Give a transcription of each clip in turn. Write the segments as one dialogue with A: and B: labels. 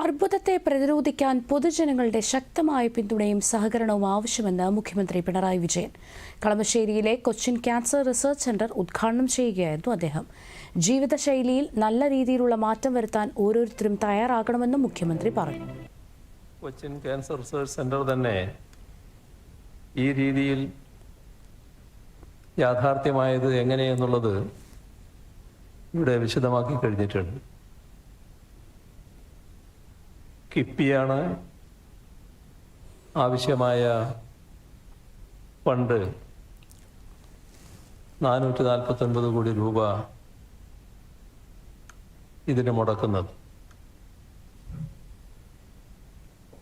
A: അർബുദത്തെ പ്രതിരോധിക്കാൻ പൊതുജനങ്ങളുടെ ശക്തമായ പിന്തുണയും സഹകരണവും ആവശ്യമെന്ന് മുഖ്യമന്ത്രി പിണറായി വിജയൻ. കളമശ്ശേരിയിലെ കൊച്ചിൻ ക്യാൻസർ റിസർച്ച് സെന്റർ ഉദ്ഘാടനം ചെയ്യുകയായിരുന്നു അദ്ദേഹം. ജീവിതശൈലിയിൽ നല്ല രീതിയിലുള്ള മാറ്റം വരുത്താൻ ഓരോരുത്തരും തയ്യാറാകണമെന്നും മുഖ്യമന്ത്രി പറഞ്ഞു.
B: കൊച്ചിൻ ക്യാൻസർ റിസർച്ച് സെന്റർ തന്നെ ഈ രീതിയിൽ യാഥാർത്ഥ്യമായത് എങ്ങനെയെന്നുള്ളത് ഇവിടെ വിശദമാക്കി കഴിഞ്ഞിട്ടുണ്ട്. കിപ്പിയാണ് ആവശ്യമായ പണ്ട് നാനൂറ്റി നാൽപ്പത്തൊൻപത് കോടി രൂപ ഇതിന് മുടക്കുന്നത്.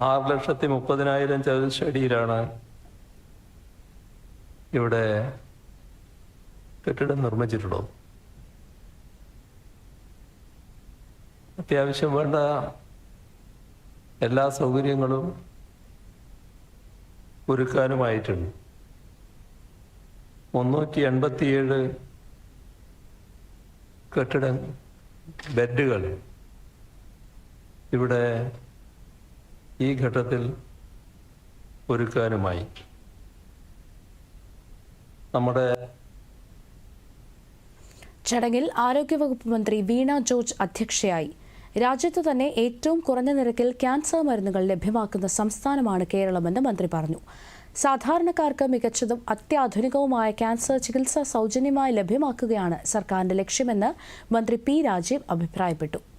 B: ആറ് ലക്ഷത്തി മുപ്പതിനായിരം ചതുരശ്രടിയിലാണ് ഇവിടെ കെട്ടിടം നിർമ്മിച്ചിട്ടുള്ളത്. അത്യാവശ്യം വേണ്ട എല്ലാ സൗകര്യങ്ങളും ഒരുക്കാനുമായിട്ടുണ്ട്. മുന്നൂറ്റി എൺപത്തിയേഴ് കെട്ടിട ബെഡുകൾ ഇവിടെ ഈ ഘട്ടത്തിൽ ഒരുക്കാനുമായി. നമ്മുടെ
A: ചടങ്ങിൽ ആരോഗ്യവകുപ്പ് മന്ത്രി വീണ ജോർജ് അധ്യക്ഷയായി. രാജ്യത്ത് തന്നെ ഏറ്റവും കുറഞ്ഞ നിരക്കിൽ ക്യാൻസർ മരുന്നുകൾ ലഭ്യമാക്കുന്ന സംസ്ഥാനമാണ് കേരളമെന്ന് മന്ത്രി പറഞ്ഞു. സാധാരണക്കാർക്ക് മികച്ചതും അത്യാധുനികവുമായ ക്യാൻസർ ചികിത്സ സൗജന്യമായി ലഭ്യമാക്കുകയാണ് സർക്കാരിന്റെ ലക്ഷ്യമെന്ന് മന്ത്രി പി രാജീവ് അഭിപ്രായപ്പെട്ടു.